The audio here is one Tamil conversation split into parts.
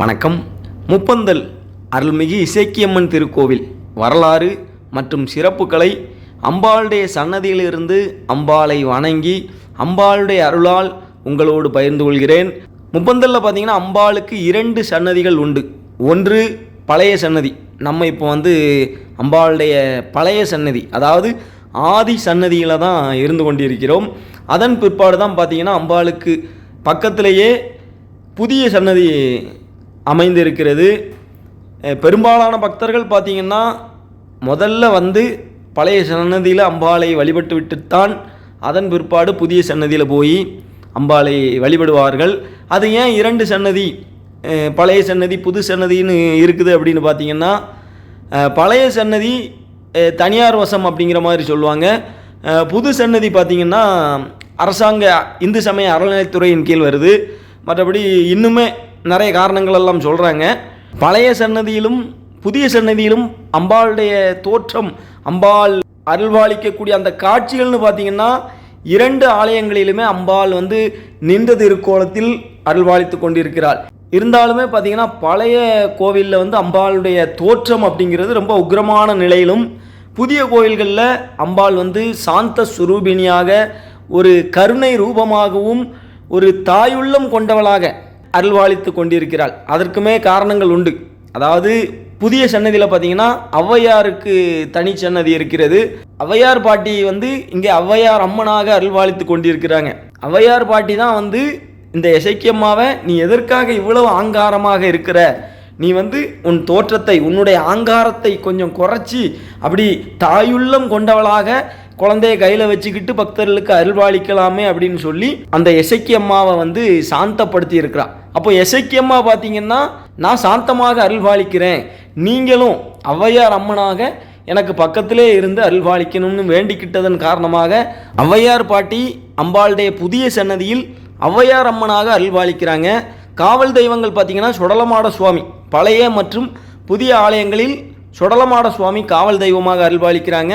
வணக்கம். முப்பந்தல் அருள்மிகு இசைக்கியம்மன் திருக்கோவில் வரலாறு மற்றும் சிறப்புகளை அம்பாளுடைய சன்னதியிலிருந்து அம்பாளை வணங்கி அம்பாளுடைய அருளால் உங்களோடு பகிர்ந்து கொள்கிறேன். முப்பந்தலில் பார்த்தீங்கன்னா அம்பாளுக்கு இரண்டு சன்னதிகள் உண்டு. ஒன்று பழைய சன்னதி. நம்ம இப்போ வந்து அம்பாளுடைய பழைய சன்னதி அதாவது ஆதி சன்னதியில் தான் இருந்து கொண்டிருக்கிறோம். அதன் பிற்பாடு தான் பார்த்தீங்கன்னா அம்பாளுக்கு பக்கத்திலேயே புதிய சன்னதி அமைந்திருக்கிறது. பெரும்பாலான பக்தர்கள் பார்த்திங்கன்னா முதல்ல வந்து பழைய சன்னதியில் அம்பாளை வழிபட்டு விட்டுத்தான் அதன் பிற்பாடு புதிய சன்னதியில் போய் அம்பாளை வழிபடுவார்கள். அது ஏன் இரண்டு சன்னதி பழைய சன்னதி புது சன்னதின்னு இருக்குது அப்படின்னு பார்த்தீங்கன்னா பழைய சன்னதி தனியார் வசம் அப்படிங்கிற மாதிரி சொல்லுவாங்க. புது சன்னதி பார்த்திங்கன்னா அரசாங்க இந்து சமய அறநிலைத்துறையின் கீழ் வருது. மற்றபடி இன்னுமே நிறைய காரணங்கள் எல்லாம் சொல்கிறாங்க பழைய சன்னதியிலும் புதிய சன்னதியிலும் அம்பாளுடைய தோற்றம் அம்பாள் அருள்வாளிக்கக்கூடிய அந்த காட்சிகள்னு பார்த்தீங்கன்னா இரண்டு ஆலயங்களிலுமே அம்பாள் வந்து நின்ற திருக்கோலத்தில் அருள்வாளித்து கொண்டிருக்கிறாள். இருந்தாலுமே பார்த்தீங்கன்னா பழைய கோவிலில் வந்து அம்பாளுடைய தோற்றம் அப்படிங்கிறது ரொம்ப உக்கிரமான நிலையிலும் புதிய கோயில்களில் அம்பாள் வந்து சாந்த சுரூபிணியாக ஒரு கருணை ரூபமாகவும் ஒரு தாயுள்ளம் கொண்டவளாக அருள்வாளித்து கொண்டிருக்கிறாள். அதற்குமே காரணங்கள் உண்டு. அதாவது புதிய சன்னதியில் பார்த்தீங்கன்னா ஔவையாருக்கு தனி சன்னதி இருக்கிறது. ஔவையார் பாட்டி வந்து இங்கே ஔவையார் அம்மனாக அருள்வாளித்து கொண்டிருக்கிறாங்க. ஔவையார் பாட்டி தான் வந்து இந்த இசைக்கியம்மாவை நீ எதற்காக இவ்வளவு ஆங்காரமாக இருக்கிற? நீ வந்து உன் தோற்றத்தை உன்னுடைய ஆங்காரத்தை கொஞ்சம் குறைச்சி அப்படி தாயுள்ளம் கொண்டவளாக குழந்தைய கையில் வச்சுக்கிட்டு பக்தர்களுக்கு அருள்வாளிக்கலாமே அப்படின்னு சொல்லி அந்த எசைக்கி அம்மாவை வந்து சாந்தப்படுத்தி இருக்கிறான் அப்போ எசைக்கி அம்மா பார்த்தீங்கன்னா நான் சாந்தமாக அருள்வாளிக்கிறேன். நீங்களும் ஔவையார் அம்மனாக எனக்கு பக்கத்திலே இருந்து அருள்வாளிக்கணும்னு வேண்டிக்கிட்டதன் காரணமாக ஔவையார் பாட்டி அம்பாளுடைய புதிய சன்னதியில் ஔவையார் அம்மனாக அருள்வாளிக்கிறாங்க. காவல் தெய்வங்கள் பார்த்தீங்கன்னா சுடலமாட சுவாமி பழைய மற்றும் புதிய ஆலயங்களில் சுடலமாட சுவாமி காவல் தெய்வமாக அருள்வாளிக்கிறாங்க.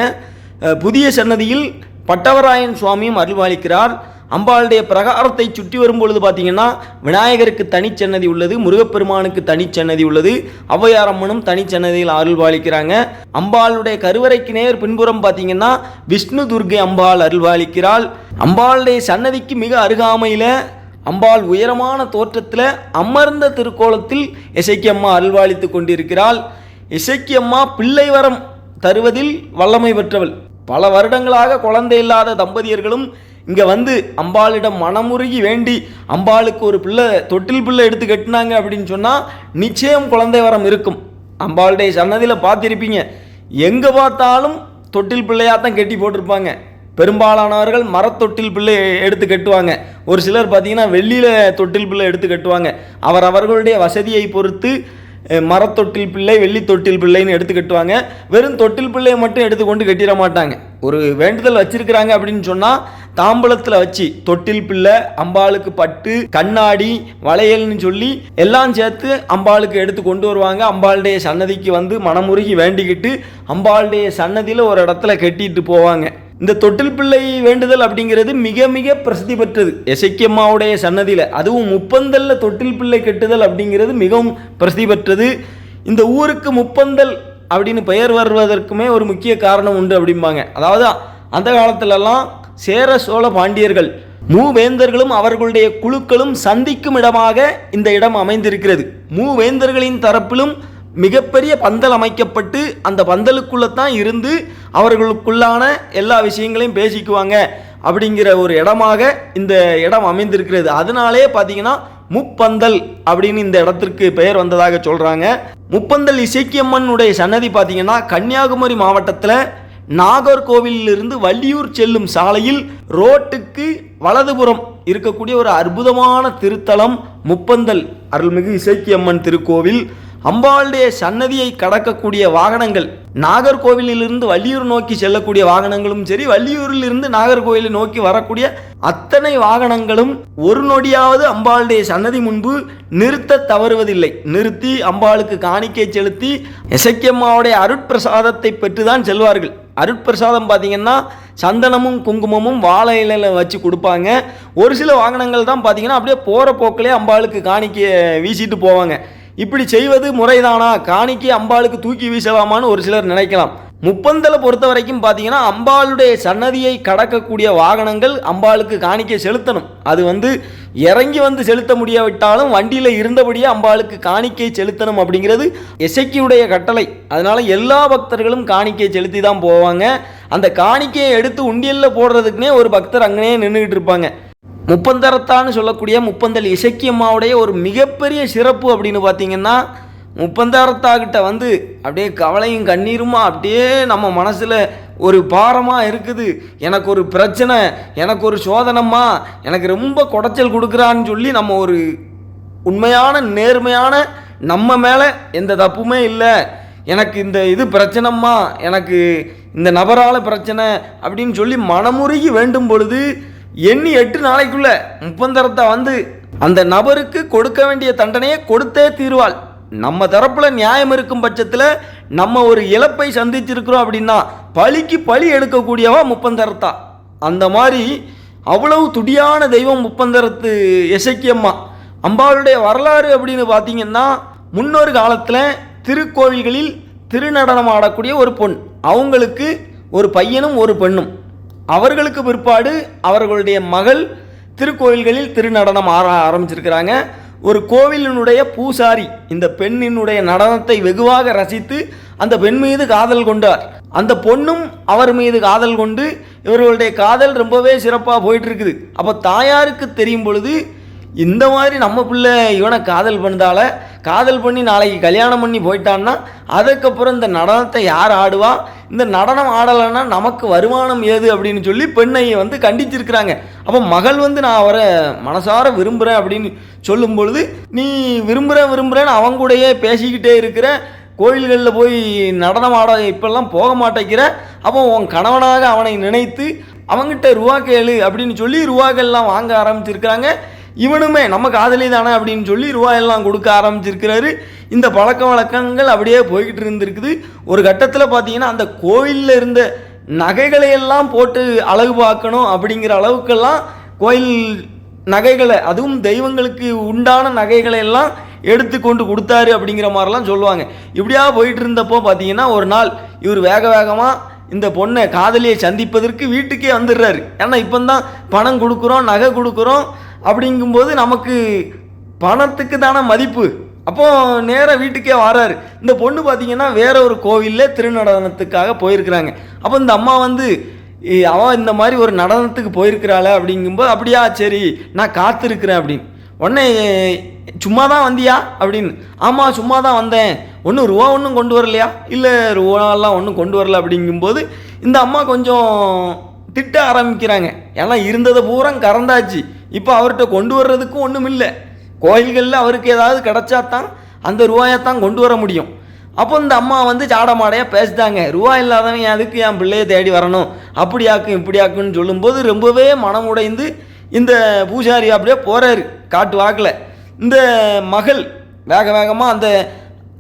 புதிய சன்னதியில் பட்டவராயன் சுவாமியும் அருள்வாளிக்கிறார். அம்பாளுடைய பிரகாரத்தை சுற்றி வரும்பொழுது பார்த்தீங்கன்னா விநாயகருக்கு தனிச்சன்னதி உள்ளது முருகப்பெருமானுக்கு தனிச்சன்னதி உள்ளது ஔவையார் அம்மனும் தனிச்சன்னதியில் அருள்வாளிக்கிறாங்க. அம்பாளுடைய கருவறைக்கு நேர் பின்புறம் பார்த்தீங்கன்னா விஷ்ணு துர்கை அம்பாள் அருள்வாளிக்கிறாள். அம்பாளுடைய சன்னதிக்கு மிக அருகாமையில் அம்பாள் உயரமான தோற்றத்தில் அமர்ந்த திருக்கோலத்தில் இசைக்கியம்மா அருள்வாளித்து கொண்டிருக்கிறாள். இசைக்கியம்மா பிள்ளை வரம் தருவதில் வல்லமை பெற்றவள். பல வருடங்களாக குழந்தை இல்லாத தம்பதியர்களும் இங்கே வந்து அம்பாளிடம் மனமுருகி வேண்டி அம்பாளுக்கு ஒரு பிள்ளை தொட்டில் பிள்ளை எடுத்து கட்டினாங்க அப்படின்னு சொன்னால் நிச்சயம் குழந்தை வரம் இருக்கும். அம்பாளுடைய சன்னதியில் பார்த்துருப்பீங்க. எங்கே பார்த்தாலும் தொட்டில் பிள்ளையாக தான் கட்டி போட்டிருப்பாங்க. பெரும்பாலானவர்கள் மரத்தொட்டில் பிள்ளை எடுத்து கட்டுவாங்க. ஒரு சிலர் பார்த்தீங்கன்னா வெள்ளியில் தொட்டில் பிள்ளை எடுத்து கட்டுவாங்க. அவர் அவர்களுடைய வசதியை பொறுத்து மரத்தொட்டில் பிள்ளை வெள்ளி தொட்டில் பிள்ளைன்னு எடுத்து கட்டுவாங்க. வெறும் தொட்டில் பிள்ளையை மட்டும் எடுத்துக்கொண்டு கட்டிட மாட்டாங்க. ஒரு வேண்டுதல் வச்சிருக்கிறாங்க அப்படின்னு சொன்னால் தாம்பூலத்தில் வச்சு தொட்டில் பிள்ளை அம்பாளுக்கு பட்டு கண்ணாடி வளையல்னு சொல்லி எல்லாம் சேர்த்து அம்பாளுக்கு எடுத்து கொண்டு வருவாங்க. அம்பாளுடைய சன்னதிக்கு வந்து மனமுருகி வேண்டிக்கிட்டு அம்பாளுடைய சன்னதியில் ஒரு இடத்துல கட்டிட்டு போவாங்க. இந்த தொட்டில் பிள்ளை வேண்டுதல் அப்படிங்கிறது மிக மிக பிரசித்தி பெற்றது. எசைக்கியம்மாவுடைய சன்னதியில். அதுவும் முப்பந்தல்ல தொட்டில் பிள்ளை கெட்டுதல் அப்படிங்கிறது மிகவும் பிரசித்தி பெற்றது. இந்த ஊருக்கு முப்பந்தல் அப்படின்னு பெயர் வருவதற்குமே ஒரு முக்கிய காரணம் உண்டு அப்படிம்பாங்க. அதாவது அந்த காலத்திலலாம் சேர சோழ பாண்டியர்கள் மூவேந்தர்களும் அவர்களுடைய குழுக்களும் சந்திக்கும் இடமாக இந்த இடம் அமைந்திருக்கிறது. மூவேந்தர்களின் தரப்பிலும் மிகப்பெரிய பந்தல் அமைக்கப்பட்டு அந்த பந்தலுக்குள்ளே தான் இருந்து அவர்களுக்குள்ளான எல்லா விஷயங்களையும் பேசிக்குவாங்க அப்படிங்கிற ஒரு இடமாக இந்த இடம் அமைந்திருக்கிறது. அதனாலே பார்த்தீங்கன்னா முப்பந்தல் அப்படின்னு இந்த இடத்திற்கு பெயர் வந்ததாக சொல்கிறாங்க முப்பந்தல் இசைக்கியம்மனுடைய சன்னதி பார்த்தீங்கன்னா கன்னியாகுமரி மாவட்டத்தில் நாகர்கோவிலிருந்து வள்ளியூர் செல்லும் சாலையில் ரோட்டுக்கு வலதுபுறம் இருக்கக்கூடிய ஒரு அற்புதமான திருத்தலம் முப்பந்தல் அருள்மிகு இசைக்கியம்மன் திருக்கோவில். அம்பாளுடைய சன்னதியை கடக்கக்கூடிய வாகனங்கள் நாகர்கோவிலிருந்து வள்ளியூர் நோக்கி செல்லக்கூடிய வாகனங்களும் சரி வள்ளியூரிலிருந்து நாகர்கோவிலை நோக்கி வரக்கூடிய அத்தனை வாகனங்களும் ஒரு நொடியாவது அம்பாளுடைய சன்னதி முன்பு நிறுத்த தவறுவதில்லை. நிறுத்தி அம்பாளுக்கு காணிக்கை செலுத்தி இசைக்கியம்மாவுடைய அருட்பிரசாதத்தை பெற்றுதான் செல்வார்கள். அருட்பிரசாதம் பார்த்தீங்கன்னா சந்தனமும் குங்குமமும் வாழை இலையில் வச்சு கொடுப்பாங்க. ஒரு சில வாகனங்கள் தான் பார்த்தீங்கன்னா அப்படியே போகிற போக்கிலே அம்பாளுக்கு காணிக்க வீசிட்டு போவாங்க. இப்படி செய்வது முறைதானா? காணிக்கை அம்பாளுக்கு தூக்கி வீசலாமான்னு ஒரு சிலர் நினைக்கலாம். முப்பந்தலை பொறுத்த வரைக்கும் பார்த்தீங்கன்னா அம்பாளுடைய சன்னதியை கடக்கக்கூடிய வாகனங்கள் அம்பாளுக்கு காணிக்கை செலுத்தணும். அது வந்து இறங்கி வந்து செலுத்த முடியாவிட்டாலும் வண்டியில் இருந்தபடியே அம்பாளுக்கு காணிக்கை செலுத்தணும் அப்படிங்கிறது எசைக்கியுடைய கட்டளை. அதனால் எல்லா பக்தர்களும் காணிக்கை செலுத்தி தான் போவாங்க. அந்த காணிக்கையை எடுத்து உண்டியலில் போடுறதுக்குனே ஒரு பக்தர் அங்கனே நின்றுக்கிட்டு இருப்பாங்க. முப்பந்தரத்தான்னு சொல்லக்கூடிய முப்பந்தல் இசக்கியம்மாவுடைய ஒரு மிகப்பெரிய சிறப்பு அப்படின்னு பார்த்தீங்கன்னா முப்பந்தாரத்தாக்கிட்ட வந்து அப்படியே கவலையும் கண்ணீருமா அப்படியே நம்ம மனசில் ஒரு பாரமாக இருக்குது. எனக்கு ஒரு பிரச்சனை எனக்கு ஒரு சோதனம்மா எனக்கு ரொம்ப குடைச்சல் கொடுக்குறான்னு சொல்லி நம்ம ஒரு உண்மையான நேர்மையான நம்ம மேலே எந்த தப்புமே இல்லை. எனக்கு இந்த இது பிரச்சனைம்மா எனக்கு இந்த நபரால் பிரச்சனை அப்படின்னு சொல்லி மனமுருகி வேண்டும் பொழுது எண்ணி எட்டு நாளைக்குள்ள முப்பந்தரத்தை வந்து அந்த நபருக்கு கொடுக்க வேண்டிய தண்டனையை கொடுத்தே தீர்வாள். நம்ம தரப்புல நியாயம் இருக்கும் பட்சத்தில் நம்ம ஒரு இழப்பை சந்திச்சிருக்கிறோம் அப்படின்னா பழிக்கு பழி எடுக்கக்கூடியவா முப்பந்தரத்தா. அந்த மாதிரி அவ்வளவு துடியான தெய்வம் முப்பந்தரத்து எசக்கியம்மா அம்பாளுடைய வரலாறு அப்படின்னு பார்த்தீங்கன்னா முன்னொரு காலத்தில் திருக்கோவில்களில் திருநடனம் ஆடக்கூடிய ஒரு பொண் அவங்களுக்கு ஒரு பையனும் ஒரு பெண்ணும். அவர்களுக்கு பிற்பாடு அவர்களுடைய மகள் திருக்கோயில்களில் திருநடனம் ஆர ஆரம்பிச்சிருக்கிறாங்க. ஒரு கோவிலினுடைய பூசாரி இந்த பெண்ணினுடைய நடனத்தை வெகுவாக ரசித்து அந்த பெண் மீது காதல் கொண்டார். அந்த பொண்ணும் அவர் மீது காதல் கொண்டு இவர்களுடைய காதல் ரொம்பவே சிறப்பாக போயிட்டு இருக்குது அப்போ தாயாருக்கு தெரியும் பொழுது இந்த மாதிரி நம்ம பிள்ளை இவனை காதல் பண்ணதால காதல் பண்ணி நாளைக்கு கல்யாணம் பண்ணி போயிட்டான்னா அதுக்கப்புறம் இந்த நடனத்தை யார் ஆடுவா? இந்த நடனம் ஆடலைன்னா நமக்கு வருமானம் ஏது அப்படின்னு சொல்லி பெண்ணை வந்து கண்டிச்சிருக்கிறாங்க. அப்போ மகள் வந்து நான் அவரை மனசார விரும்புகிறேன் அப்படின்னு சொல்லும் பொழுது நீ விரும்புகிற விரும்புகிறேன்னு அவங்க கூடயே பேசிக்கிட்டே இருக்கிற கோயில்களில் போய் நடனம் ஆட இப்பெல்லாம் போக மாட்டேங்கிற அப்போ உன் கணவனாக அவனை நினைத்து அவங்கிட்ட ரூபா கேளு அப்படின்னு சொல்லி ரூபாக்கள்லாம் வாங்க ஆரம்பிச்சிருக்கிறாங்க. இவனுமே நம்ம காதலி தானே அப்படின்னு சொல்லி ரூபாயெல்லாம் கொடுக்க ஆரம்பிச்சிருக்கிறாரு. இந்த பழக்க வழக்கங்கள் அப்படியே போய்கிட்டு இருந்திருக்குது. ஒரு கட்டத்தில் பார்த்தீங்கன்னா அந்த கோயிலில் இருந்த நகைகளை எல்லாம் போட்டு அழகு பார்க்கணும் அப்படிங்கிற அளவுக்கெல்லாம் கோயில் நகைகளை அதுவும் தெய்வங்களுக்கு உண்டான நகைகளை எல்லாம் எடுத்து கொண்டு கொடுத்தாரு அப்படிங்கிற மாதிரிலாம் சொல்லுவாங்க. இப்படியா போயிட்டு இருந்தப்போ பார்த்தீங்கன்னா ஒரு நாள் இவர் வேக வேகமாக இந்த பொண்ணை காதலியை சந்திப்பதற்கு வீட்டுக்கே வந்துடுறாரு. ஏன்னா இப்போ தான் பணம் கொடுக்குறோம் நகை கொடுக்குறோம் அப்படிங்கும்போது நமக்கு பணத்துக்கு தானே மதிப்பு. அப்போ நேராக வீட்டுக்கே வராரு. இந்த பொண்ணு பார்த்தீங்கன்னா வேற ஒரு கோவிலில் திருநடனத்துக்காக போயிருக்கிறாங்க. அப்போ இந்த அம்மா வந்து அவன் இந்த மாதிரி ஒரு நடனத்துக்கு போயிருக்கிறாள் அப்படிங்கும்போது அப்படியா சரி நான் காத்திருக்கிறேன் அப்படின்னு. உடனே சும்மா தான் வந்தியா? அப்படின்னு. ஆமாம் சும்மா தான் வந்தேன். ஒன்றும் ரூபா ஒன்றும் கொண்டு வரலையா? இல்லை ரூபாலாம் ஒன்றும் கொண்டு வரல அப்படிங்கும்போது இந்த அம்மா கொஞ்சம் திட்ட ஆரம்பிக்கிறாங்க. ஏன்னா இருந்ததை பூரா கறந்தாச்சு. இப்போ அவர்கிட்ட கொண்டு வர்றதுக்கும் ஒன்றும் இல்லை. கோயில்களில் அவருக்கு ஏதாவது கிடச்சா தான் அந்த ரூபாயத்தான் கொண்டு வர முடியும். அப்போ இந்த அம்மா வந்து ஜாடமாடையாக பேசிட்டாங்க. ரூபா இல்லாதவன் அதுக்கு என் பிள்ளையை தேடி வரணும்? அப்படியாக்கும் இப்படியாக்குன்னு சொல்லும்போது ரொம்பவே மனம் உடைந்து இந்த பூஜாரி அப்படியே போகிறாரு காட்டு வாக்கில். இந்த மகள் வேக வேகமாக அந்த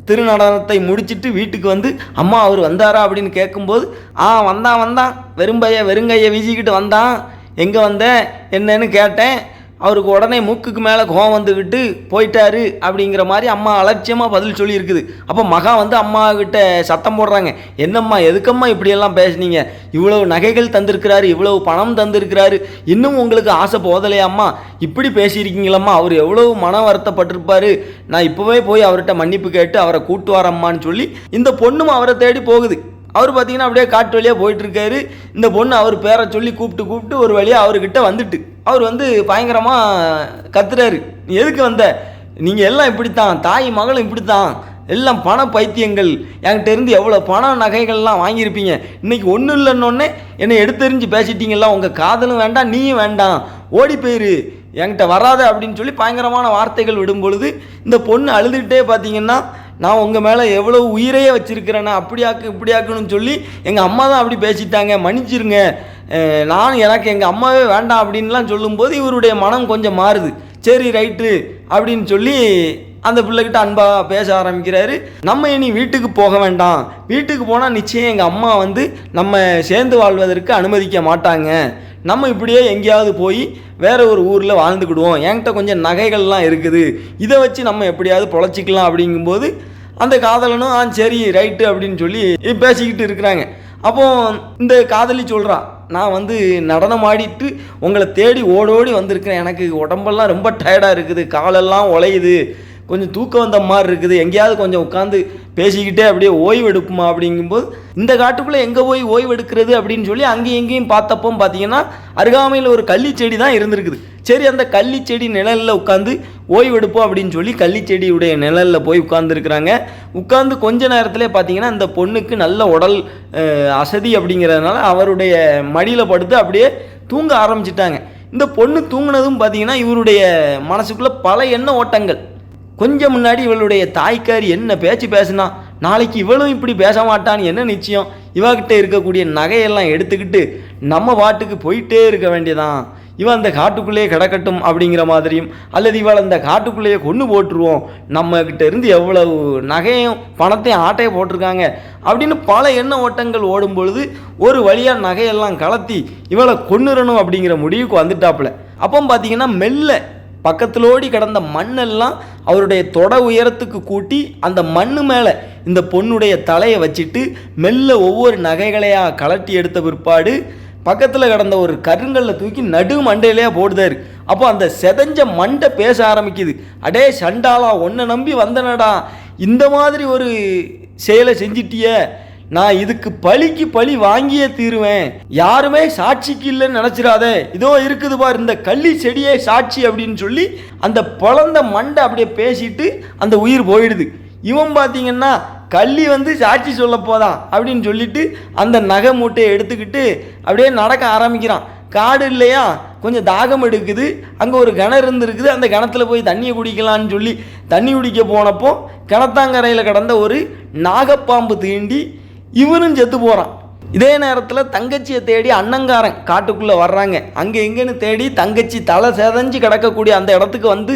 திருநடனத்தை முடிச்சிட்டு வீட்டுக்கு வந்து அம்மா அவர் வந்தாரா? அப்படின்னு கேட்கும்போது ஆ வந்தான் வந்தான். வெறும்பைய வெறுங்கையை வீசிக்கிட்டு வந்தான். எங்கே வந்தேன் என்னன்னு கேட்டேன். அவருக்கு உடனே மூக்குக்கு மேலே கோவம் வந்துக்கிட்டு போயிட்டாரு அப்படிங்கிற மாதிரி அம்மா அலட்சியமாக பதில் சொல்லியிருக்குது. அப்போ மகா வந்து அம்மா கிட்ட சத்தம் போடுறாங்க. என்னம்மா எதுக்கம்மா இப்படியெல்லாம் பேசுனீங்க? இவ்வளவு நகைகள் தந்திருக்கிறாரு இவ்வளவு பணம் தந்திருக்கிறாரு. இன்னும் உங்களுக்கு ஆசை போதலையாம்மா இப்படி பேசியிருக்கீங்களம்மா அவர் எவ்வளவு மன வருத்தப்பட்டிருப்பாரு. நான் இப்போவே போய் அவர்கிட்ட மன்னிப்பு கேட்டு அவரை கூட்டு வரம்மான்னு சொல்லி இந்த பொண்ணும் அவரை தேடி போகுது. அவர் பார்த்தீங்கன்னா அப்படியே காட்டு வழியாக போயிட்டுருக்காரு. இந்த பொண்ணு அவர் பேரை சொல்லி கூப்பிட்டு கூப்பிட்டு ஒரு வழியாக அவர்கிட்ட வந்துட்டு அவர் வந்து பயங்கரமாக கத்துறாரு. நீ எதுக்கு வந்த? நீங்கள் எல்லாம் இப்படித்தான் தாய் மகளும் இப்படித்தான். எல்லாம் பண பைத்தியங்கள். என்கிட்ட இருந்து எவ்வளோ பணம் நகைகள்லாம் வாங்கியிருப்பீங்க. இன்னைக்கு ஒன்றும் இல்லைன்னொன்னே என்னை எடுத்தெறிஞ்சு பேசிட்டீங்களா உங்கள் காதலும் வேண்டாம் நீயும் வேண்டாம். ஓடி போயிரு. என்கிட்ட வராத அப்படின்னு சொல்லி பயங்கரமான வார்த்தைகள் விடும் பொழுது இந்த பொண்ணு அழுதுகிட்டே பார்த்தீங்கன்னா நான் உங்கள் மேலே எவ்வளோ உயிரையே வச்சுருக்கிறேன்னா அப்படியாக்கு இப்படியாக்குன்னு சொல்லி எங்கள் அம்மா தான் அப்படி பேசிட்டாங்க. மன்னிச்சிருங்க. நான் எனக்கு எங்கள் அம்மாவே வேண்டாம் அப்படின்லாம் சொல்லும்போது இவருடைய மனம் கொஞ்சம் மாறுது. சரி ரைட்டு அப்படின்னு சொல்லி அந்த பிள்ளைகிட்ட அன்பாக பேச ஆரம்பிக்கிறாரு. நம்ம இனி வீட்டுக்கு போக வேண்டாம். வீட்டுக்கு போனால் நிச்சயம் எங்கள் அம்மா வந்து நம்ம சேர்ந்து வாழ்வதற்கு அனுமதிக்க மாட்டாங்க. நம்ம இப்படியே எங்கேயாவது போய் வேற ஒரு ஊரில் வாழ்ந்துக்கிடுவோம். என்கிட்ட கொஞ்சம் நகைகள்லாம் இருக்குது. இதை வச்சு நம்ம எப்படியாவது பொழைச்சிக்கலாம் அப்படிங்கும்போது அந்த காதலனும் ஆ சரி ரைட்டு அப்படின்னு சொல்லி பேசிக்கிட்டு இருக்கிறாங்க. அப்போ இந்த காதலி சொல்கிறான் நான் வந்து நடனம் ஆடிட்டு உங்களை தேடி ஓடோடி வந்திருக்கிறேன். எனக்கு உடம்பெல்லாம் ரொம்ப டயர்டாக இருக்குது. காலெல்லாம் உழையுது. கொஞ்சம் தூக்கம் வந்த மாதிரி இருக்குது. எங்கேயாவது கொஞ்சம் உட்காந்து பேசிக்கிட்டே அப்படியே ஓய்வு எடுப்புமா அப்படிங்கும்போது இந்த காட்டுக்குள்ளே எங்கே போய் ஓய்வு எடுக்கிறது அப்படின்னு சொல்லி அங்கேயும் இங்கேயும் பார்த்தப்போ பார்த்தீங்கன்னா அருகாமையில் ஒரு கள்ளி செடி தான் இருந்திருக்குது. சரி அந்த கள்ளி செடி நிழலில் உட்காந்து ஓய்வு எடுப்போம் அப்படின்னு சொல்லி கள்ளி செடியுடைய நிழலில் போய் உட்காந்துருக்குறாங்க உட்காந்து கொஞ்ச நேரத்திலே பார்த்தீங்கன்னா இந்த பொண்ணுக்கு நல்ல உடல் அசதி அப்படிங்கிறதுனால அவருடைய மடியில் படுத்து அப்படியே தூங்க ஆரம்பிச்சிட்டாங்க. இந்த பொண்ணு தூங்கினதும் பார்த்தீங்கன்னா இவருடைய மனசுக்குள்ளே பல எண்ண ஓட்டங்கள். கொஞ்சம் முன்னாடி இவளுடைய தாய்க்காரி என்ன பேச்சு பேசுனா நாளைக்கு இவளும் இப்படி பேச மாட்டான்னு என்ன நிச்சயம்? இவகிட்ட இருக்கக்கூடிய நகையெல்லாம் எடுத்துக்கிட்டு நம்ம பாட்டுக்கு போயிட்டே இருக்க வேண்டியதான் இவன் அந்த காட்டுக்குள்ளேயே கிடக்கட்டும் அப்படிங்கிற மாதிரியும் அல்லது இவள் அந்த காட்டுக்குள்ளேயே கொண்டு போட்டுருவோம். நம்ம கிட்ட இருந்து எவ்வளவு நகையும் பணத்தையும் ஆட்டையை போட்டிருக்காங்க அப்படின்னு பல எண்ண ஓட்டங்கள் ஓடும் பொழுது ஒரு வழியாக நகையெல்லாம் கலத்தி இவளை கொண்டுறணும் அப்படிங்கிற முடிவுக்கு வந்துட்டாப்புல. அப்போ பார்த்தீங்கன்னா மெல்ல பக்கத்திலோடி கிடந்த மண்ணெல்லாம் அவருடைய தொட உயரத்துக்கு கூட்டி அந்த மண்ணு மேலே இந்த பொண்ணுடைய தலையை வச்சுட்டு மெல்ல ஒவ்வொரு நகைகளையாக கலட்டி எடுத்த பிற்பாடு பக்கத்தில் கிடந்த ஒரு கருங்கல்ல தூக்கி நடு மண்டையிலேயே போடுதாரு. அப்போ அந்த செதஞ்ச மண்டை பேச ஆரம்பிக்குது. அடே சண்டாலா ஒன்றை நம்பி வந்தனடா. இந்த மாதிரி ஒரு செயலை செஞ்சிட்டியே. நான் இதுக்கு பழிக்கு பழி வாங்கியே தீருவேன். யாருமே சாட்சிக்கு இல்லைன்னு நினச்சிடாதே. இதோ இருக்குது பார் இந்த கள்ளி செடியே சாட்சி அப்படின்னு சொல்லி அந்த பிளந்த மண்டை அப்படியே பேசிட்டு அந்த உயிர் போயிடுது. இவன் பார்த்தீங்கன்னா கள்ளி வந்து சாட்சி சொல்ல போதான் அப்படின்னு சொல்லிட்டு அந்த நகை மூட்டையை எடுத்துக்கிட்டு அப்படியே நடக்க ஆரம்பிக்கிறான். காடு இல்லையா? கொஞ்சம் தாகம் எடுக்குது. அங்கே ஒரு கிணறு இருந்திருக்குது. அந்த கிணத்துல போய் தண்ணியை குடிக்கலான்னு சொல்லி தண்ணி குடிக்க போனப்போ கிணத்தாங்கரையில் கடந்த ஒரு நாகப்பாம்பு தீண்டி இவனும் செத்து போகிறான் இதே நேரத்தில் தங்கச்சியை தேடி அண்ணங்காரன் காட்டுக்குள்ளே வர்றாங்க. அங்கே எங்கேன்னு தேடி தங்கச்சி தலை செதஞ்சு கிடக்கக்கூடிய அந்த இடத்துக்கு வந்து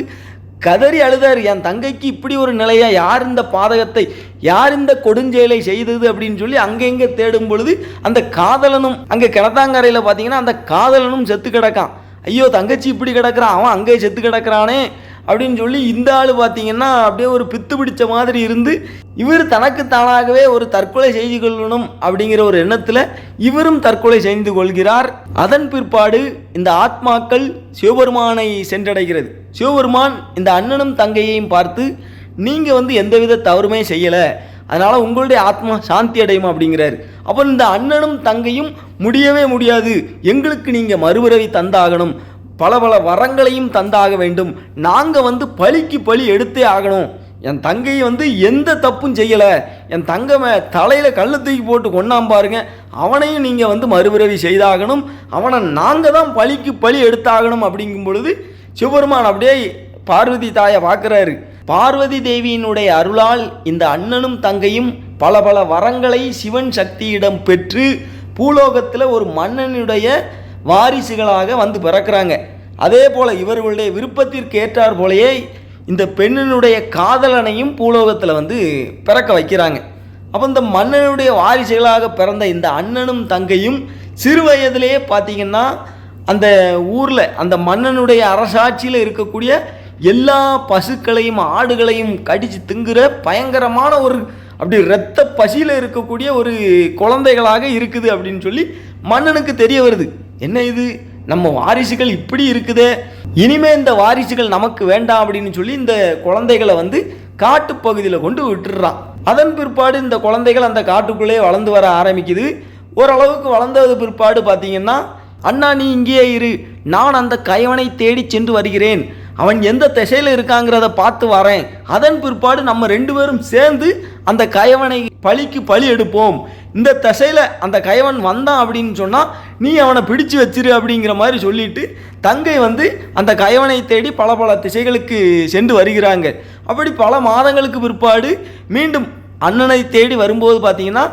கதறி அழுதாரு. என் தங்கைக்கு இப்படி ஒரு நிலையாக யார் இந்த பாதகத்தை? யார் இந்த கொடுஞ்செயலை செய்தது? அப்படின்னு சொல்லி அங்கெங்கே தேடும் பொழுது அந்த காதலனும் அங்கே கிணத்தாங்கரையில் பார்த்தீங்கன்னா அந்த காதலனும் செத்து கிடக்கான். ஐயோ தங்கச்சி இப்படி கிடக்குறான். அவன் அங்கே செத்து கிடக்குறானே. அப்படின்னு சொல்லி இந்த ஆள் பார்த்தீங்கன்னா அப்படியே ஒரு பித்து பிடிச்ச மாதிரி இருந்து இவர் தனக்கு தானாகவே ஒரு தற்கொலை செய்து கொள்ளணும் அப்படிங்கிற ஒரு எண்ணத்தில் இவரும் தற்கொலை செய்து கொள்கிறார். அதன் பிற்பாடு இந்த ஆத்மாக்கள் சிவபெருமானை சென்றடைகிறது. சிவபெருமான் இந்த அண்ணனும் தங்கையையும் பார்த்து நீங்கள் வந்து எந்தவித தவறுமே செய்யலை. அதனால் உங்களுடைய ஆத்மா சாந்தி அடையும் அப்படிங்கிறார். அப்போ இந்த அண்ணனும் தங்கையும் முடியவே முடியாது. எங்களுக்கு நீங்கள் மறுபிறவி தந்தாகணும். பல பல வரங்களையும் தந்தாக வேண்டும். நாங்கள் வந்து பழிக்கு பழி எடுத்தே ஆகணும். என் தங்கை வந்து எந்த தப்பும் செய்யலை. என் தங்கமே தலையில் கல் தூக்கி போட்டு கொண்டாம் பாருங்க. அவனையும் நீங்கள் வந்து மறுபிறவி செய்தாகணும். அவனை நாங்கள் தான் பழிக்கு பழி எடுத்தாகணும் அப்படிங்கும் பொழுது சிவபெருமான் அப்படியே பார்வதி தாயை பார்க்குறாரு. பார்வதி தேவியினுடைய அருளால் இந்த அண்ணனும் தங்கையும் பல பல வரங்களை சிவன் சக்தியிடம் பெற்று பூலோகத்தில் ஒரு மன்னனுடைய வாரிசுகளாக வந்து பிறக்கிறாங்க. அதே போல் இவர்களுடைய விருப்பத்திற்கு ஏற்றார் போலயே இந்த பெண்ணினுடைய காதலனையும் பூலோகத்தில் வந்து பிறக்க வைக்கிறாங்க. அப்போ இந்த மன்னனுடைய வாரிசுகளாக பிறந்த இந்த அண்ணனும் தங்கையும் சிறு வயதிலேயே பார்த்தீங்கன்னா அந்த ஊரில் அந்த மன்னனுடைய அரசாட்சியில் இருக்கக்கூடிய எல்லா பசுக்களையும் ஆடுகளையும் கடித்து திங்குற பயங்கரமான ஒரு அப்படி இரத்த பசியில் இருக்கக்கூடிய ஒரு குழந்தைகளாக இருக்குது அப்படின்னு சொல்லி மன்னனுக்கு தெரிய வருது. என்ன இது? நம்ம வாரிசுகள் இப்படி இருக்குதே? இனிமே இந்த வாரிசுகள் நமக்கு வேண்டாம் அப்படின்னு சொல்லி இந்த குழந்தைகளை வந்து காட்டுப்பகுதியில் கொண்டு விட்டுடுறான். அதன் பிற்பாடு இந்த குழந்தைகள் அந்த காட்டுக்குள்ளே வளர்ந்து வர ஆரம்பிக்குது. ஓரளவுக்கு வளர்ந்தது பிற்பாடு பார்த்தீங்கன்னா அண்ணா நீ இங்கேயே இரு. நான் அந்த கயவனை தேடி சென்று வருகிறேன். அவன் எந்த திசையில் இருக்காங்கிறத பார்த்து வரேன். அதன் பிற்பாடு நம்ம ரெண்டு பேரும் சேர்ந்து அந்த கயவனை பழிக்கு பழி எடுப்போம். இந்த திசையில் அந்த கயவன் வந்தான் அப்படின்னு சொன்னால் நீ அவனை பிடிச்சு வச்சிரு அப்படிங்கிற மாதிரி சொல்லிட்டு தங்கை வந்து அந்த கயவனை தேடி பல பல திசைகளுக்கு சென்று வருகிறாங்க. அப்படி பல மாதங்களுக்கு பிற்பாடு மீண்டும் அண்ணனை தேடி வரும்போது பார்த்தீங்கன்னா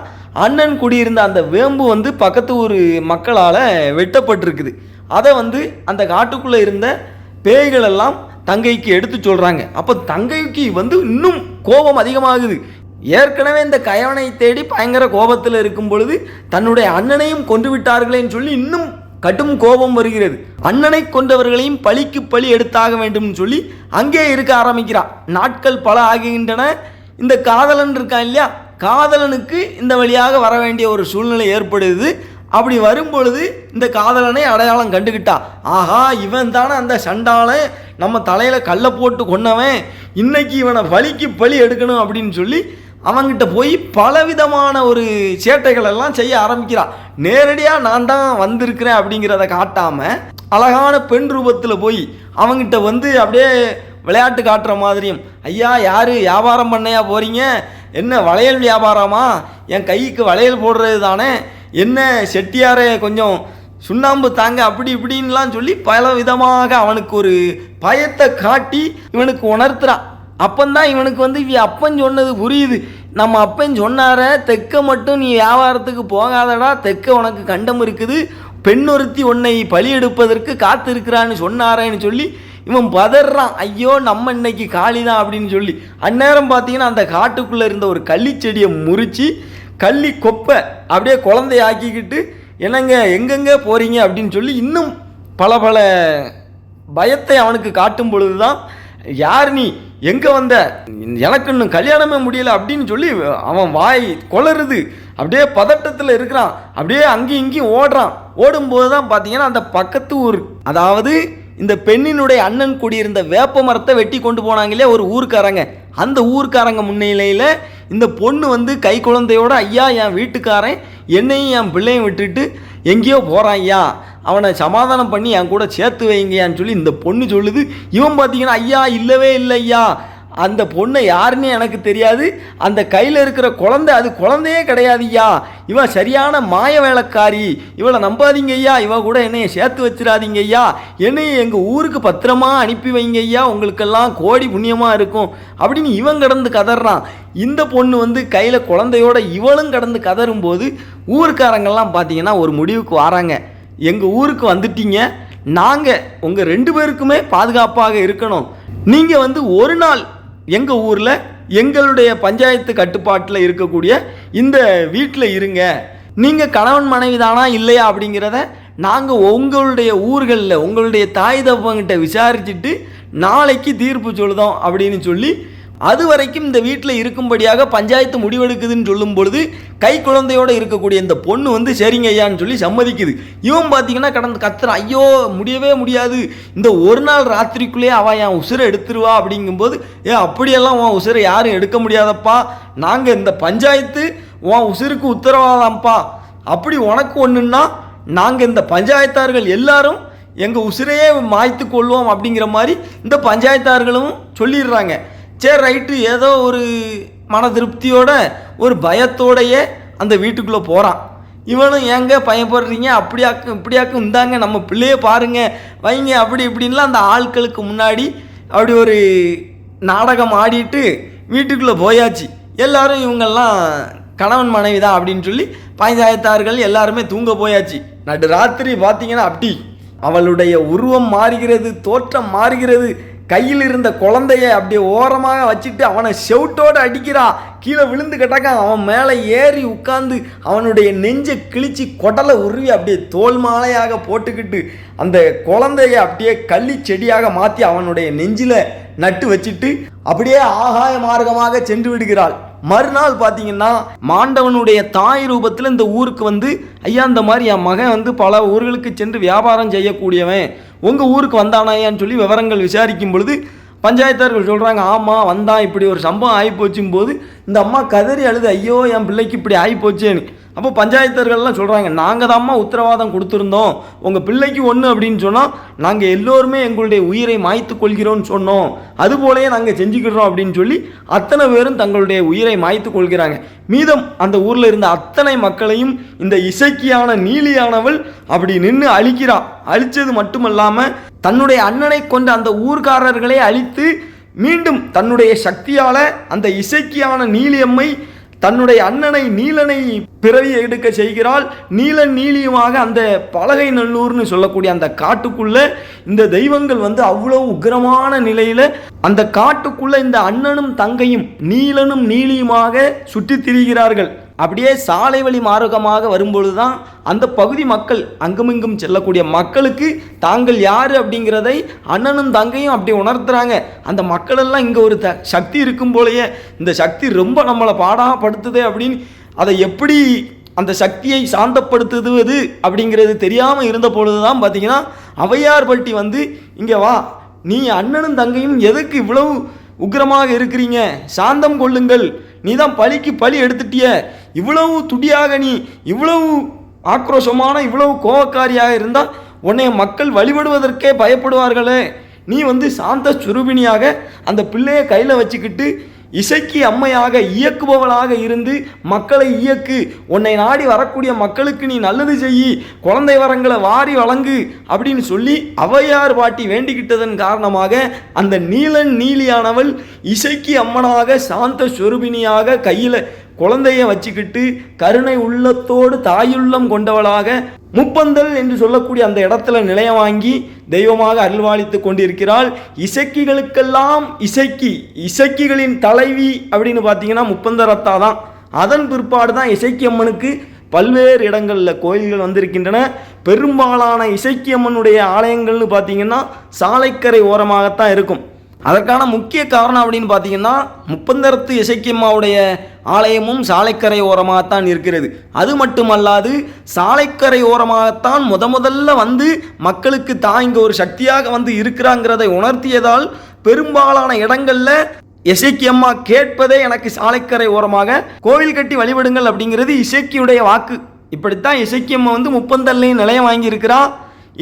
அண்ணன் குடியிருந்த அந்த வேம்பு வந்து பக்கத்து ஊர் மக்களால் வெட்டப்பட்டிருக்குது. அதை வந்து அந்த காட்டுக்குள்ளே இருந்த பேய்கள் எல்லாம் தங்கைக்கு எடுத்து சொல்கிறாங்க அப்போ தங்கைக்கு வந்து இன்னும் கோபம் அதிகமாகுது. ஏற்கனவே இந்த கயவனை தேடி பயங்கர கோபத்தில் இருக்கும் பொழுது தன்னுடைய அண்ணனையும் கொன்று விட்டார்களேன்னு சொல்லி இன்னும் கடும் கோபம் வருகிறது. அண்ணனை கொண்டவர்களையும் பழிக்கு பழி எடுத்தாக வேண்டும்னு சொல்லி அங்கே இருக்க ஆரம்பிக்கிறான் நாட்கள் பல ஆகின்றன. இந்த காதலன் இருக்கான் இல்லையா? காதலனுக்கு இந்த வழியாக வர வேண்டிய ஒரு சூழ்நிலை ஏற்படுது. அப்படி வரும்பொழுது இந்த காதலனை அடையாளம் கண்டுக்கிட்டா ஆஹா இவன் தானே அந்த சண்டாளன் நம்ம தலையில் கல்லை போட்டு கொன்னவன். இன்னைக்கு இவனை வலிக்கு பழி எடுக்கணும் அப்படின்னு சொல்லி அவங்கிட்ட போய் பலவிதமான ஒரு சேட்டைகள் எல்லாம் செய்ய ஆரம்பிக்கிறான் நேரடியாக நான் தான் வந்திருக்கிறேன் அப்படிங்கிறத காட்டாமல் அழகான பெண் ரூபத்தில் போய் அவங்கிட்ட வந்து அப்படியே விளையாட்டு காட்டுற மாதிரியும் ஐயா யார்? வியாபாரம் பண்ணையா போகிறீங்க என்ன வளையல் வியாபாரமா? என் கைக்கு வளையல் போடுறது தானே? என்ன செட்டியாரே கொஞ்சம் சுண்ணாம்பு தாங்க அப்படி இப்படின்லாம் சொல்லி பல விதமாக அவனுக்கு ஒரு பயத்தை காட்டி இவனுக்கு உணர்த்துறான் அப்பந்தான் இவனுக்கு வந்து இவ அப்பன் சொன்னது புரியுது. நம்ம அப்பன் சொன்னார தெக்க மட்டும் நீ வியாபாரத்துக்கு போகாதடா தெக்க உனக்கு கண்டம் இருக்குது. பெண்ணொருத்தி உன்னை பலி எடுப்பதற்கு காத்திருக்கிறான்னு சொன்னாரேன்னு சொல்லி இவன் பதறான். ஐயோ நம்ம இன்னைக்கு காளிதான் அப்படின்னு சொல்லி. அந்நேரம் பார்த்தீங்கன்னா அந்த காட்டுக்குள்ளே இருந்த ஒரு கள்ளிச்செடியை முறிச்சு கள்ளி கொப்பை அப்படியே குழந்தைய ஆக்கிக்கிட்டு என்னங்க எங்கெங்கே போகிறீங்க அப்படின்னு சொல்லி இன்னும் பல பல பயத்தை அவனுக்கு காட்டும் பொழுது தான் யார் நீ? எங்கே வந்த? எனக்கு இன்னும் கல்யாணமே முடியல அப்படின்னு சொல்லி அவன் வாய் கொளருது. அப்படியே பதட்டத்தில் இருக்கிறான். அப்படியே அங்கேயும் இங்கேயும் ஓடுறான். ஓடும்போது தான் பார்த்தீங்கன்னா அந்த பக்கத்து ஊர் அதாவது இந்த பெண்ணினுடைய அண்ணன் குடியிருந்த வேப்ப மரத்தை வெட்டி கொண்டு போனாங்க இல்லையா ஒரு ஊருக்காரங்க. அந்த ஊர்க்காரங்க முன்னிலையில் இந்த பொண்ணு வந்து கை குழந்தையோட ஐயா என் வீட்டுக்காரன் என்னையும் என் பிள்ளையும் விட்டுட்டு எங்கேயோ போகிறான் ஐயா. அவனை சமாதானம் பண்ணி என் கூட சேர்த்து வைங்கயான்னு சொல்லி இந்த பொண்ணு சொல்லுது. இவன் பார்த்தீங்கன்னா ஐயா இல்லவே இல்லை ஐயா. அந்த பொண்ணை யாருன்னு எனக்கு தெரியாது. அந்த கையில் இருக்கிற குழந்தை அது குழந்தையே கிடையாது ஐயா இவன் சரியான மாய வேலைக்காரி. இவளை நம்பாதீங்க ஐயா இவ கூட என்னைய சேர்த்து வச்சிடாதீங்க ஐயா என்னையை எங்கள் ஊருக்கு பத்திரமா அனுப்பி வைங்க ஐயா உங்களுக்கெல்லாம் கோடி புண்ணியமாக இருக்கும். அப்படின்னு இவன் கடந்து கதறான். இந்த பொண்ணு வந்து கையில் குழந்தையோட இவளும் கடந்து கதரும்போது ஊருக்காரங்கள்லாம் பார்த்தீங்கன்னா ஒரு முடிவுக்கு வராங்க. எங்கள் ஊருக்கு வந்துட்டீங்க. நாங்கள் உங்கள் ரெண்டு பேருக்குமே பாதுகாப்பாக இருக்கணும். நீங்கள் வந்து ஒரு நாள் எங்கள் ஊரில் எங்களுடைய பஞ்சாயத்து கட்டுப்பாட்டில் இருக்கக்கூடிய இந்த வீட்டில் இருங்க. நீங்கள் கணவன் மனைவி தானா இல்லையா அப்படிங்கிறத நாங்கள் உங்களுடைய ஊர்களில் உங்களுடைய தாய் தப்பங்கிட்ட விசாரிச்சுட்டு நாளைக்கு தீர்ப்பு சொல்லுதோம் அப்படின்னு சொல்லி அது வரைக்கும் இந்த வீட்டில் இருக்கும்படியாக பஞ்சாயத்து முடிவெடுக்குதுன்னு சொல்லும் பொழுது கை குழந்தையோட இருக்கக்கூடிய இந்த பொண்ணு வந்து சரிங்க ஐயான்னு சொல்லி சம்மதிக்குது. இவன் பார்த்தீங்கன்னா கடந்து கத்துறான் ஐயோ முடியவே முடியாது. இந்த ஒரு நாள் ராத்திரிக்குள்ளேயே அவன் என் உசுரை எடுத்துருவா அப்படிங்கும்போது ஏ அப்படியெல்லாம் உன் உசுரை யாரும் எடுக்க முடியாதப்பா. நாங்கள் இந்த பஞ்சாயத்து உன் உசுருக்கு உத்தரவாதாம்ப்பா. அப்படி உனக்கு ஒன்றுன்னா நாங்கள் இந்த பஞ்சாயத்தார்கள் எல்லாரும் எங்கள் உசிரையே மாய்த்து கொள்வோம் அப்படிங்கிற மாதிரி இந்த பஞ்சாயத்தார்களும் சொல்லிடுறாங்க. சரி ரைட்டு ஏதோ ஒரு மன திருப்தியோட ஒரு பயத்தோடையே அந்த வீட்டுக்குள்ளே போகிறான் இவனும் ஏங்க பயப்படுறீங்க அப்படியாக்கும் இப்படியாக்கும் இந்தாங்க நம்ம பிள்ளையே பாருங்க. வைங்க அப்படி இப்படின்லாம் அந்த ஆட்களுக்கு முன்னாடி அப்படி ஒரு நாடகம் ஆடிட்டு வீட்டுக்குள்ளே போயாச்சு. எல்லாரும் இவங்கெல்லாம் கணவன் மனைவி தான் அப்படின்னு சொல்லி பஞ்சாயத்தார்கள் எல்லாருமே தூங்க போயாச்சு. நடு ராத்திரி பார்த்தீங்கன்னா அப்படி. அவளுடைய உருவம் மாறுகிறது தோற்றம் மாறுகிறது. கையில் இருந்த குழந்தைய அப்படியே ஓரமாக வச்சுட்டு அவனை செவுட்டோடு அடிக்கிறான் கீழே விழுந்து கிடக்க. அவன் மேலே ஏறி உட்காந்து அவனுடைய நெஞ்சை கிழிச்சு கொடலை உருவி அப்படியே தோல் மாலையாக போட்டுக்கிட்டு அந்த குழந்தைய அப்படியே கள்ளி செடியாக மாற்றி அவனுடைய நெஞ்சில் நட்டு வச்சுட்டு அப்படியே ஆகாய மார்க்கமாக சென்று விடுகிறாள். மறுநாள் பார்த்தீங்கன்னா மாண்டவனுடைய தாய் ரூபத்தில் இந்த ஊருக்கு வந்து ஐயா இந்த மாதிரி என் மகன் வந்து பல ஊர்களுக்கு சென்று வியாபாரம் செய்யக்கூடியவன். உங்கள் ஊருக்கு வந்தானாயான்னு சொல்லி விவரங்கள் விசாரிக்கும் பொழுது பஞ்சாயத்தார்கள் சொல்கிறாங்க ஆமாம் வந்தான் இப்படி ஒரு சம்பவம் ஆகிப்போச்சும் போது இந்த அம்மா கதறி அழுது ஐயோ என் பிள்ளைக்கு இப்படி ஆகிப்போச்சேன்னு அப்போ பஞ்சாயத்தர்கள்லாம் சொல்கிறாங்க நாங்கள் தான்மா உத்தரவாதம் கொடுத்துருந்தோம். உங்கள் பிள்ளைக்கு ஒன்று அப்படின்னு சொன்னால் நாங்கள் எல்லோருமே எங்களுடைய உயிரை மாய்த்து கொள்கிறோம்னு சொன்னோம். அதுபோலயே நாங்கள் செஞ்சுக்கிடுறோம் அப்படின்னு சொல்லி அத்தனை பேரும் தங்களுடைய உயிரை மாய்த்து கொள்கிறாங்க. மீதம் அந்த ஊரில் இருந்த அத்தனை மக்களையும் இந்த இசைக்கியான நீலியானவள் அப்படி நின்று அழிக்கிறான் அழிச்சது மட்டுமல்லாமல் தன்னுடைய அண்ணனை கொண்ட அந்த ஊர்க்காரர்களை அழித்து மீண்டும் தன்னுடைய சக்தியால் அந்த இசைக்கியான நீலியம்மை தன்னுடைய அண்ணனை நீலனை பிறவி எடுக்க செய்கிறாள். நீலன் நீலியுமாக அந்த பலகை நல்லூர்னு சொல்லக்கூடிய அந்த காட்டுக்குள்ள இந்த தெய்வங்கள் வந்து அவ்வளோ உக்கிரமான நிலையில அந்த காட்டுக்குள்ள இந்த அண்ணனும் தங்கையும் நீலனும் நீலியுமாக சுற்றி திரிகிறார்கள். அப்படியே சாலை வழி மார்க்கமாக வரும்பொழுது தான் அந்த பகுதி மக்கள் அங்குமிங்கும் செல்லக்கூடிய மக்களுக்கு தாங்கள் யார் அப்படிங்கிறதை அண்ணனும் தங்கையும் அப்படி உணர்த்துறாங்க. அந்த மக்களெல்லாம் இங்கே ஒரு த சக்தி இருக்கும் போலயே இந்த சக்தி ரொம்ப நம்மளை பாடாப்படுத்துதே அப்படின்னு அதை எப்படி அந்த சக்தியை சாந்தப்படுத்துவது அப்படிங்கிறது தெரியாமல் இருந்த பொழுது தான் பார்த்தீங்கன்னா அவையார்பட்டி வந்து இங்கே வா நீ அண்ணனும் தங்கையும் எதுக்கு இவ்வளவு உக்கிரமாக இருக்கிறீங்க? சாந்தம் கொள்ளுங்கள். நீ தான் பழிக்கு பழி எடுத்துட்டிய. இவ்வளவு துடியாக நீ இவ்வளவு ஆக்ரோஷமான இவ்வளவு கோபக்காரியாக இருந்தால் உன்னை மக்கள் வழிபடுவதற்கே பயப்படுவார்களே. நீ வந்து சாந்த சுரூபிணியாக அந்த பிள்ளையை கையில் வச்சுக்கிட்டு இசைக்கு அம்மையாக இயக்குபவளாக இருந்து மக்களை இயக்கு. உன்னை நாடி வரக்கூடிய மக்களுக்கு நீ நல்லது செய்யி. குழந்தை வரங்களை வாரி வழங்கு அப்படின்னு சொல்லி அவையார் பாட்டி வேண்டிக்கிட்டதன் காரணமாக அந்த நீலன் நீலியானவள் இசைக்கு அம்மனாக சாந்த சொருபினியாக கையில் குழந்தைய வச்சுக்கிட்டு கருணை உள்ளத்தோடு தாயுள்ளம் கொண்டவளாக முப்பந்தல் என்று சொல்லக்கூடிய அந்த இடத்துல நிலையம் வாங்கி தெய்வமாக அருள்வாளித்து கொண்டிருக்கிறாள். இசைக்கிகளுக்கெல்லாம் இசைக்கி இசைக்கிகளின் தலைவி அப்படின்னு பார்த்தீங்கன்னா முப்பந்தரத்தா தான். அதன் பிற்பாடு தான் இசைக்கி அம்மனுக்கு பல்வேறு இடங்களில் கோயில்கள் வந்திருக்கின்றன. பெரும்பாலான இசைக்கி அம்மனுடைய ஆலயங்கள்னு பார்த்தீங்கன்னா சாலைக்கரை ஓரமாகத்தான் இருக்கும். அதற்கான முக்கிய காரணம் அப்படின்னு பார்த்தீங்கன்னா முப்பந்தரத்து இசைக்கியம்மாவுடைய ஆலயமும் சாலைக்கரை ஓரமாகத்தான் இருக்கிறது. அது மட்டுமல்லாது சாலைக்கரை ஓரமாகத்தான் முத முதல்ல வந்து மக்களுக்கு தான் இங்கே ஒரு சக்தியாக வந்து இருக்கிறாங்கிறதை உணர்த்தியதால் பெரும்பாலான இடங்களில் இசைக்கியம்மா கேட்பதே எனக்கு சாலைக்கரை ஓரமாக கோவில் கட்டி வழிபடுங்கள் அப்படிங்கிறது இசைக்கியுடைய வாக்கு. இப்படித்தான் இசைக்கியம்மா வந்து முப்பந்தல்லையும் நிலையம் வாங்கியிருக்கிறா.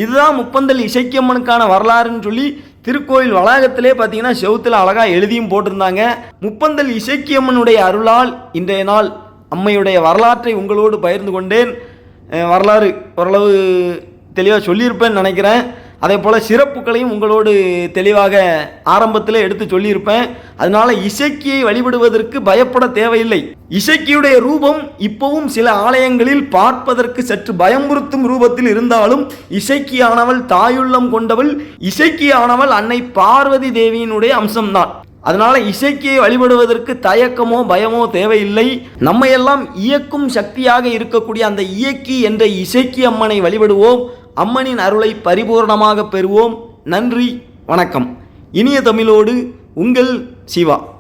இதுதான் முப்பந்தல் இசைக்கியம்மனுக்கான வரலாறுன்னு சொல்லி திருக்கோயில் வளாகத்திலே பார்த்தீங்கன்னா செவுத்தில் அழகாக எழுதியும் போட்டிருந்தாங்க. முப்பந்தல் இசைக்கியம்மனுடைய அருளால் இன்றைய நாள் அம்மையுடைய வரலாற்றை உங்களோடு பகிர்ந்து கொண்டேன். வரலாறு ஓரளவு தெளிவாக சொல்லியிருப்பேன்னு நினைக்கிறேன். அதே போல் சிறப்புகளையும் உங்களோடு தெளிவாக ஆரம்பத்தில் எடுத்து சொல்லியிருப்பேன். அதனால இசைக்கியை வழிபடுவதற்கு பயப்பட தேவையில்லை. இசைக்கியுடைய ரூபம் இப்பவும் சில ஆலயங்களில் பார்ப்பதற்கு சற்று பயமுறுத்தும் ரூபத்தில் இருந்தாலும் இசைக்கியானவள் தாயுள்ளம் கொண்டவள் இசைக்கியானவள் அன்னை பார்வதி தேவியினுடைய அம்சம்தான். அதனால இசைக்கியை வழிபடுவதற்கு தயக்கமோ பயமோ தேவையில்லை. நம்மையெல்லாம் இயக்கும் சக்தியாக இருக்கக்கூடிய அந்த இயக்கி என்ற இசைக்கி அம்மனை வழிபடுவோம். அம்மனின் அருளை பரிபூர்ணமாக பெறுவோம். நன்றி வணக்கம். இனிய தமிழோடு உங்கள் சிவா.